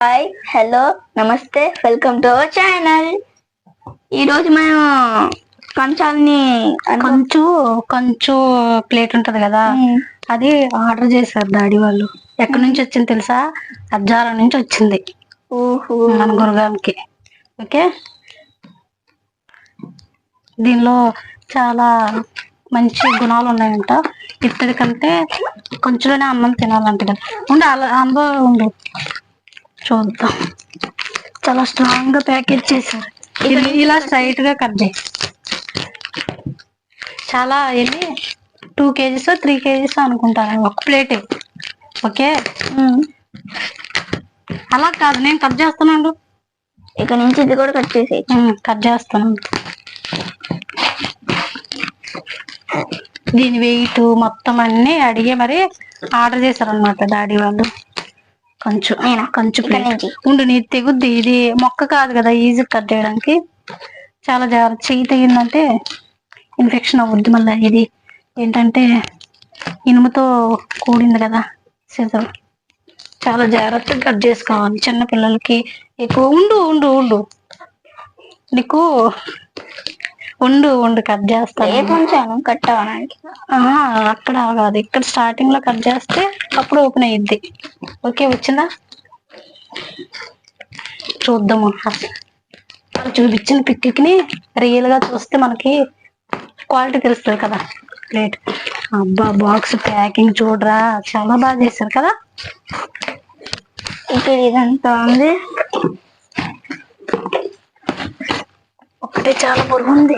Hi hello నమస్తే welcome to our channel ఈ రోజు మేము కంచాలని కంచు కంచు ప్లేట్ ఉంటది కదా అది ఆర్డర్ చేశారు డాడీ వాళ్ళు. ఎక్కడి నుంచి వచ్చింది తెలుసా? అజ్జారం నుంచి వచ్చింది. ఓహో. మన గురుగాంకి ఓకే? దీనిలో చాలా మంచి గుణాలు ఉన్నాయంట. ఇత్తడి కంటే కొంచెంలోనే అన్నం తినాలంట కదా ఉండు అలా అనుభవం ఉండు. చూద్దాం. చాలా స్ట్రాంగ్గా ప్యాకేజ్ చేశారు. ఇది ఇలా స్ట్రైట్గా కట్ చేయి. చాలా ఇది టూ కేజీస్ త్రీ కేజీస్ అనుకుంటాను. ఒక ప్లేట్. ఓకే? అలా కాదు నేను కట్ చేస్తున్నాను ఇక నుంచి ఇది కూడా కట్ చేసేయ్. కట్ చేస్తున్నాను దీని వెయిట్ మొత్తం అన్ని అడిగి మరి ఆర్డర్ చేశారనమాట డాడీ వాళ్ళు. కొంచెం? కొంచెం? ఉండు నీ తెగుద్ది. ఇది మొక్క కాదు కదా ఈజీ కట్ చేయడానికి. చాలా జాగ్రత్త చెయ్యి తెగిందంటే ఇన్ఫెక్షన్ అవ్వద్ది మళ్ళీ ఇది. ఏంటంటే ఇనుముతో కూడింది కదా సిజర్ చాలా జాగ్రత్తగా కట్ చేసుకోవాలి చిన్న పిల్లలకి. ఎక్కువ ఉండు ఉండు ఉండు. నీకు ఉండు ఉండు కట్ చేస్తాను. కట్ అవ్వడానికి ఆహా, అక్కడ కాదు. ఇక్కడ స్టార్టింగ్లో కట్ చేస్తే అప్పుడు ఓపెన్ అయ్యిద్ది ఓకే వచ్చిందా? చూద్దాము. చూపించిన పిక్ని రియల్గా చూస్తే మనకి క్వాలిటీ తెలుస్తుంది కదా. ప్లేట్ అబ్బా బాక్స్ ప్యాకింగ్ చూడరా. చాలా బాగా చేశారు కదా. ఇక్కడ ఇదంతా ఉంది? అంటే చాలా పొరుగు ఉంది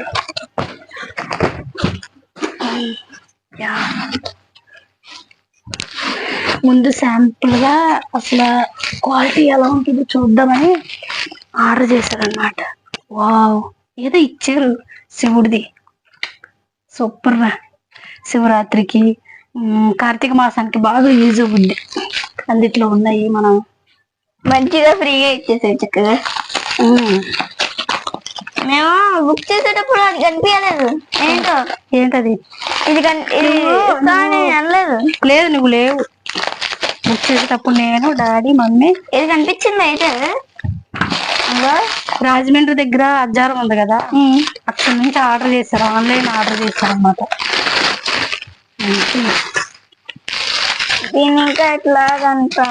యా. ముందు శాంపుల్గా అసలు క్వాలిటీ ఎలా ఉంటుందో చూద్దామని ఆర్డర్ చేశారనమాట వావ్. ఏదో ఇచ్చారు శివుడిది. సూపర్ రా శివరాత్రికి కార్తీక మాసానికి బాగా యూజ్ అవుద్ది. అందుట్లో ఉన్నాయి మనం. మంచిగా ఫ్రీగా ఇచ్చేసాయి చక్కగా. మేము బుక్ చేసేటప్పుడు అది కనిపించలేదు ఏంటో? ఏంటది? ఇది ఇది అనలేదు. లేదు నువ్వు లేవు. బుక్ చేసేటప్పుడు నేను డాడీ మమ్మీ. ఇది కనిపించింది అయితే. రాజమండ్రి దగ్గర అజ్జారం ఉంది కదా. అక్కడి నుంచి ఆర్డర్ చేశారు. ఆన్లైన్ ఆర్డర్ చేశారు అనమాట దీని ఇంకా ఇట్లా అంతా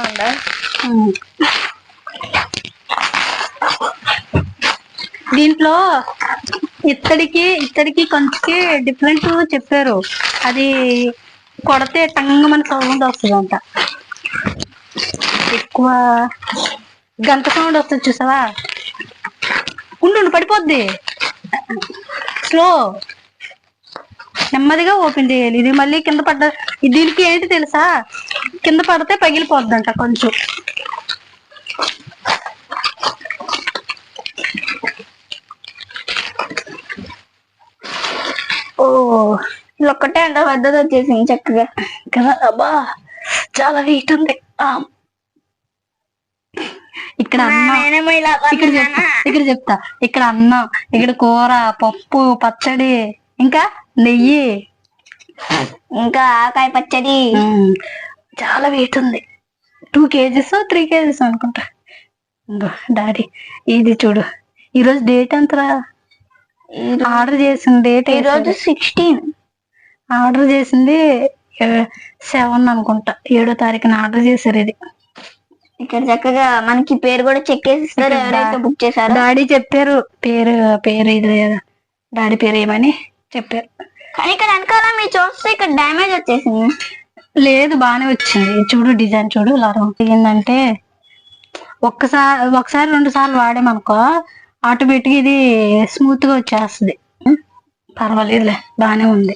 దీంట్లో ఇత్తడికి ఇత్తడికి కొంచెంకి డిఫరెంట్ చెప్పారు. అది కొడితే టంగ్ మన సౌండ్ వస్తుందంట. ఎక్కువ గంట సౌండ్ వస్తుంది చూసావా? ఉండు ఉండు, పడిపోద్ది. స్లో. నెమ్మదిగా ఓపెన్ చేయాలి. ఇది మళ్ళీ కింద పడ్డ దీనికి ఏంటి తెలుసా? కింద పడితే పగిలిపోద్దంట కొంచెం. ఓ ఇది ఒక్కటే అంత పెద్దది వచ్చేసింది చక్కగా. కదా అబ్బా చాలా వెయిట్ ఉంది. ఇక్కడ అన్నం. ఇక్కడ చెప్తా ఇక్కడ చెప్తా. ఇక్కడ అన్నం ఇక్కడ కూర పప్పు పచ్చడి ఇంకా నెయ్యి. ఇంకా ఆకాయ పచ్చడి. చాలా వెయిట్ ఉంది. టూ కేజీస్ త్రీ కేజీస్ అనుకుంటా. డాడీ ఇది చూడు. ఈరోజు డేట్ ఎంతరా? ఆర్డర్ చేసిన డేట్ ఈ రోజు సిక్స్టీన్ ఆర్డర్ చేసింది సెవెన్ అనుకుంటా. ఏడో తారీఖున ఆర్డర్ చేశారు ఇది. ఇక్కడ చక్కగా మనకి పేరు కూడా చెక్ చేసి ఇస్తారు ఇక్కడ ఎవరైతే బుక్ చేశారో. డాడీ చెప్పారు. పేరు పేరు ఇది డాడీ పేరు ఏమని చెప్పారు. కానీ ఇక్కడ వెనకాల మీరు చూస్తే ఇక్కడ డ్యామేజ్ వచ్చేసింది. లేదు బాగానే వచ్చింది. చూడు డిజైన్ చూడు ఇలా ఏంటంటే ఒక్కసారి ఒకసారి రెండు సార్లు వాడామనుకో ఆటోమేటిక్ ఇది స్మూత్గా వచ్చేస్తుంది. పర్వాలేదులే బాగానే ఉంది.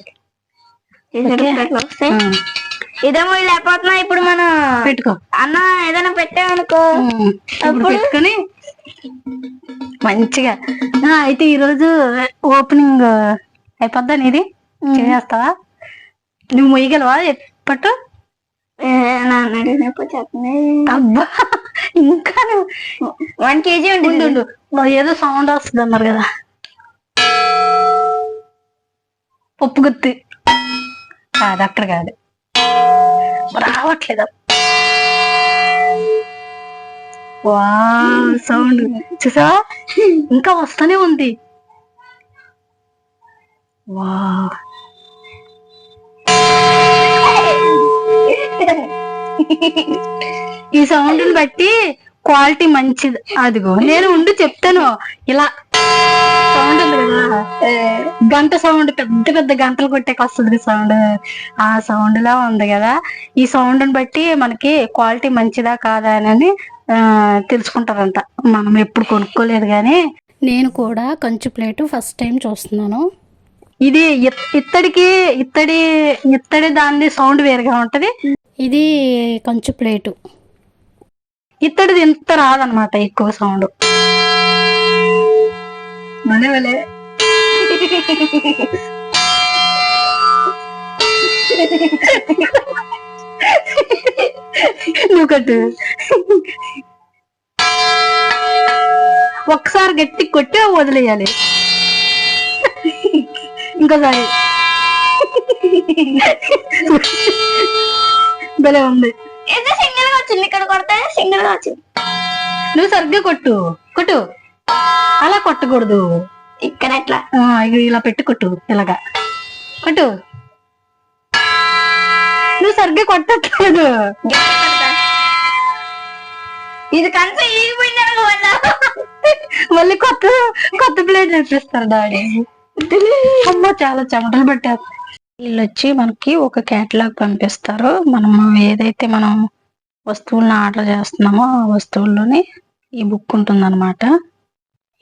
ఇదేమో ఇలా అయిపోతున్నా ఇప్పుడు మనం పెట్టుకో. అన్న ఏదైనా పెట్టామనుకో? పెట్టుకొని మంచిగా. అయితే ఈరోజు ఓపెనింగ్ అయిపోద్దా నీది? చేస్తావా నువ్వు మొయ్యగలవా పట్టు అబ్బా. ఇంకా వన్ కేజీ ఉండు ఏదో సౌండ్ వస్తుంది అన్నారు కదా. పప్పు గుత్తి. కాదు అక్కడ కాదు రావట్లేదు? వా సౌండ్ చూసా ఇంకా వస్తానే ఉంది. వా ఈ సౌండ్ బట్టి క్వాలిటీ మంచిది. అదిగో నేను ఉండి చెప్తాను. ఇలా సౌండ్ ఉంది కదా గంట సౌండ్ పెద్ద పెద్ద గంటలు కొట్టేకి వస్తుంది సౌండ్ ఆ సౌండ్ లా ఉంది కదా. ఈ సౌండ్ బట్టి మనకి క్వాలిటీ మంచిదా కాదా అని తెలుసుకుంటారంట. మనం ఎప్పుడు కొనుక్కోలేదు కానీ. నేను కూడా కంచు ప్లేటు ఫస్ట్ టైం చూస్తున్నాను. ఇది ఇత్- ఇత్తడికి ఇత్తడి ఇత్తడి దాని సౌండ్ వేరుగా ఉంటది? ఇది కంచు ప్లేటు. ఇత్తడిది ఇంత రాదనమాట ఎక్కువ సౌండ్. మనవలే. నువ్వు ఒకసారి గట్టి కొట్టి వదిలేయాలి. ఇంకోసారి. భలే ఉంది. ఇది సింగిల్గా వచ్చింది ఇక్కడ కొడితే? గా వచ్చింది నువ్వు సరిగ్గా కొట్టు కొట్టు. అలా కొట్టకూడదు. ఇక్కడ ఎట్లా ఇలా పెట్టి కొట్టు ఇలాగా. కొట్టు. నువ్వు సరిగ్గా కొట్టట్లేదు. ఇది కంచ మళ్ళీ కొత్త కొత్త ప్లేట్ నేర్పిస్తారు డాడీ. అమ్మో చాలా చెమటలు పట్టారు. వీళ్ళు వచ్చి మనకి ఒక కేటలాగ్ పంపిస్తారు. మనం ఏదైతే మనం వస్తువులను ఆర్డర్ చేస్తున్నామో ఆ వస్తువుల్లోనే ఈ బుక్ ఉంటుందన్నమాట.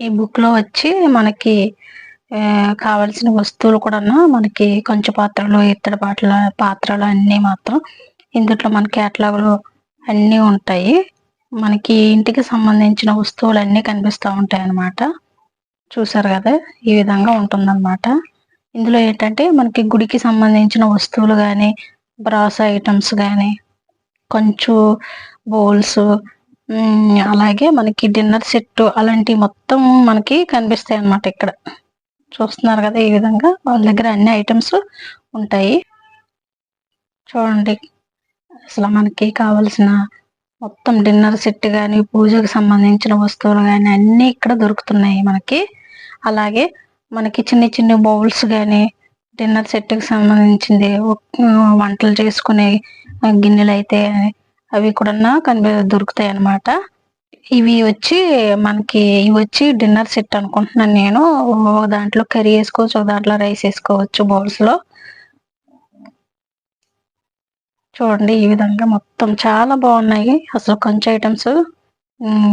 ఈ బుక్లో వచ్చి మనకి కావలసిన వస్తువులు కూడా మనకి కొంచెం పాత్రలు ఇత్తడి పాటల పాత్రలు అన్నీ మాత్రం ఇందులో మన కేటలాగులు అన్నీ ఉంటాయి. మనకి ఇంటికి సంబంధించిన వస్తువులు అన్నీ కనిపిస్తూ ఉంటాయి అన్నమాట చూసారు కదా ఈ విధంగా ఉంటుందన్నమాట. ఇందులో ఏంటంటే మనకి గుడికి సంబంధించిన వస్తువులు కానీ బ్రాస్ ఐటమ్స్ కానీ కొంచెం బౌల్స్ అలాగే మనకి డిన్నర్ సెట్ అలాంటివి మొత్తం మనకి కనిపిస్తాయి అన్నమాట ఇక్కడ. చూస్తున్నారు కదా ఈ విధంగా వాళ్ళ దగ్గర అన్ని ఐటమ్స్ ఉంటాయి. చూడండి. అసలు మనకి కావలసిన మొత్తం డిన్నర్ సెట్ కానీ పూజకు సంబంధించిన వస్తువులు కానీ అన్నీ ఇక్కడ దొరుకుతున్నాయి మనకి. అలాగే మనకి చిన్న చిన్న బౌల్స్ కానీ డిన్నర్ సెట్కి సంబంధించింది. వంటలు చేసుకునే గిన్నెలు అయితే అవి కూడా కనిపి దొరుకుతాయి అన్నమాట ఇవి వచ్చి మనకి ఇవి వచ్చి డిన్నర్ సెట్ అనుకుంటున్నాను నేను. ఒక దాంట్లో కర్రీ వేసుకోవచ్చు ఒక దాంట్లో రైస్ వేసుకోవచ్చు బౌల్స్లో చూడండి ఈ విధంగా మొత్తం చాలా బాగున్నాయి. అసలు కంచి ఐటమ్స్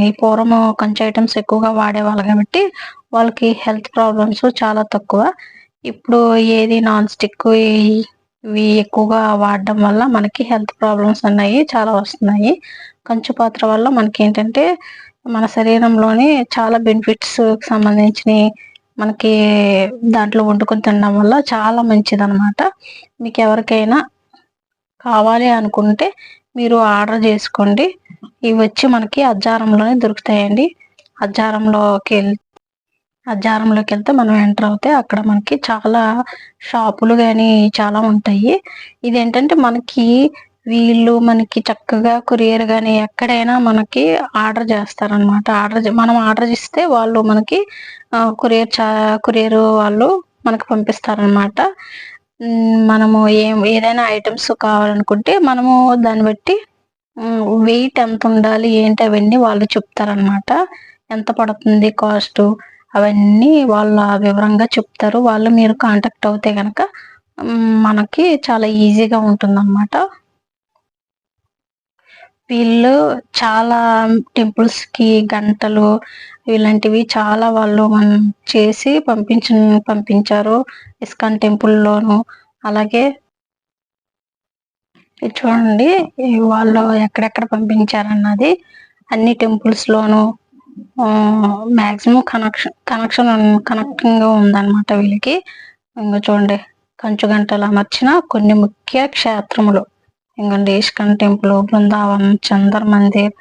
ఈ పూర్వం కంచి ఐటమ్స్ ఎక్కువగా వాడేవాళ్ళు కాబట్టి వాళ్ళకి హెల్త్ ప్రాబ్లమ్స్ చాలా తక్కువ. ఇప్పుడు ఏది నాన్ స్టిక్ ఇవి ఎక్కువగా వాడడం వల్ల మనకి హెల్త్ ప్రాబ్లమ్స్ అన్నాయి చాలా వస్తున్నాయి. కంచు పాత్ర వల్ల మనకి ఏంటంటే మన శరీరంలోని చాలా బెనిఫిట్స్ సంబంధించినవి మనకి దాంట్లో వండుకొని తినడం వల్ల చాలా మంచిది అనమాట మీకు ఎవరికైనా కావాలి అనుకుంటే మీరు ఆర్డర్ చేసుకోండి. ఇవి వచ్చి మనకి అజ్జారంలోనే దొరుకుతాయండి. అజ్జారంలోకి ఆ జారంలోకి వెళ్తే మనం ఎంటర్ అవుతే అక్కడ మనకి చాలా షాపులు కానీ చాలా ఉంటాయి. ఇది ఏంటంటే మనకి వీళ్ళు మనకి చక్కగా కొరియర్ కానీ ఎక్కడైనా మనకి ఆర్డర్ చేస్తారనమాట ఆర్డర్ మనం ఆర్డర్ ఇస్తే వాళ్ళు మనకి కొరియర్ చా కొరియర్ వాళ్ళు మనకు పంపిస్తారనమాట మనము ఏం ఏదైనా ఐటమ్స్ కావాలనుకుంటే మనము దాన్ని బట్టి వెయిట్ ఎంత ఉండాలి ఏంటి అవన్నీ వాళ్ళు చెప్తారనమాట ఎంత పడుతుంది కాస్ట్? అవన్నీ వాళ్ళ వివరంగా చెప్తారు. వాళ్ళు మీరు కాంటాక్ట్ అవుతే కనుక మనకి చాలా ఈజీగా ఉంటుందన్నమాట. వీళ్ళు చాలా టెంపుల్స్కి గంటలు ఇలాంటివి చాలా వాళ్ళు మనం చేసి పంపించ పంపించారు. ఇస్కాన్ టెంపుల్లోను. అలాగే చూడండి వాళ్ళు ఎక్కడెక్కడ పంపించారన్నది అన్ని టెంపుల్స్లోనూ మ్యాక్సిమం కనెక్షన్ కనెక్షన్ కనెక్టింగ్ ఉందన్నమాట వీళ్ళకి. ఇంకా చూడండి కంచు గంటలు అమర్చిన కొన్ని ముఖ్య క్షేత్రములు. ఇంకండి ఇష్కన్ టెంపుల్ బృందావన్ చందర్ మందిర్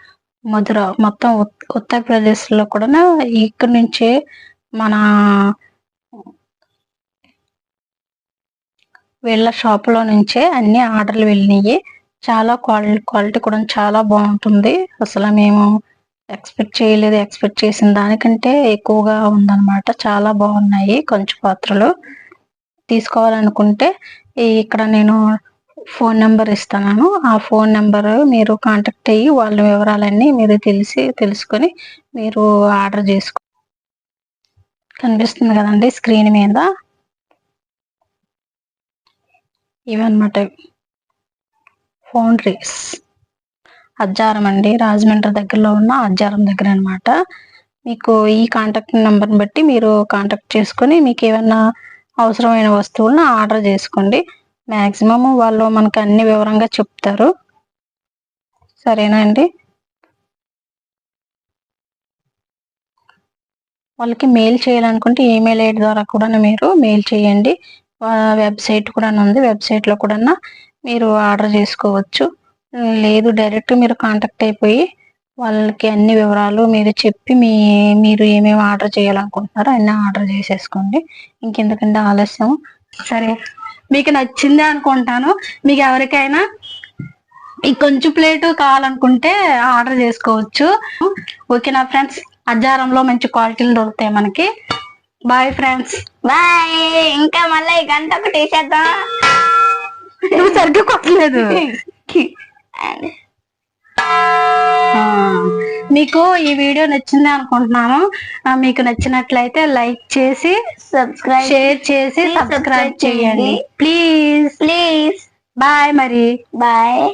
మధుర మొత్తం ఉత్- ఉత్తరప్రదేశ్లో కూడా ఇక్కడ నుంచే మన వీళ్ళ షాపులో నుంచే అన్ని ఆర్డర్లు వెళ్ళినాయి. చాలా క్వాలిటీ క్వాలిటీ కూడా చాలా బాగుంటుంది. అసలు మేము ఎక్స్పెక్ట్ చేయలేదు. ఎక్స్పెక్ట్ చేసిన దానికంటే ఎక్కువగా ఉందన్నమాట. చాలా బాగున్నాయి కొంచెం పాత్రలు. తీసుకోవాలనుకుంటే ఇక్కడ నేను ఫోన్ నెంబర్ ఇస్తాను ఆ ఫోన్ నెంబర్ మీరు కాంటాక్ట్ అయ్యి వాళ్ళ వివరాలన్నీ మీరు తెలిసి తెలుసుకొని మీరు ఆర్డర్ చేసుకో కనిపిస్తుంది కదండి స్క్రీన్ మీద. ఇవన్నమాట. ఫౌండరీస్. అజ్జారం అండి. రాజమండ్రి దగ్గరలో ఉన్న అజ్జారం దగ్గర అనమాట మీకు ఈ కాంటాక్ట్ నెంబర్ని బట్టి మీరు కాంటాక్ట్ చేసుకొని మీకు ఏమైనా అవసరమైన వస్తువులను ఆర్డర్ చేసుకోండి. మ్యాక్సిమం వాళ్ళు మనకు అన్ని వివరంగా చెప్తారు. సరేనా అండి? వాళ్ళకి మెయిల్ చేయాలనుకుంటే ఈమెయిల్ ఐడి ద్వారా కూడా మీరు మెయిల్ చేయండి. వెబ్సైట్ కూడా ఉంది. వెబ్సైట్లో కూడా మీరు ఆర్డర్ చేసుకోవచ్చు. లేదు డైరెక్ట్ మీరు కాంటాక్ట్ అయిపోయి వాళ్ళకి అన్ని వివరాలు మీరు చెప్పి మీ మీరు ఏమేమి ఆర్డర్ చేయాలనుకుంటున్నారో అన్ని ఆర్డర్ చేసేసుకోండి. ఇంకెందుకంటే ఆలస్యం. సరే మీకు నచ్చిందే అనుకుంటాను. మీకు ఎవరికైనా ఈ కొంచెం ప్లేటు కావాలనుకుంటే ఆర్డర్ చేసుకోవచ్చు. ఓకేనా ఫ్రెండ్స్ అజ్జారంలో మంచి క్వాలిటీలు దొరుకుతాయి మనకి. బాయ్ ఫ్రెండ్స్ బాయ్ ఇంకా మళ్ళీ గంట ఒకటి వేసేద్దాం. నువ్వు సరిగ్గా కొట్టలేదు. ఆ, మీకు ఈ వీడియో నచ్చింది అనుకుంటున్నాను మీకు నచ్చినట్లయితే లైక్ చేసి సబ్స్క్రైబ్ షేర్ చేసి సబ్స్క్రైబ్ చేయండి. ప్లీజ్. ప్లీజ్. బాయ్ మరి. బాయ్.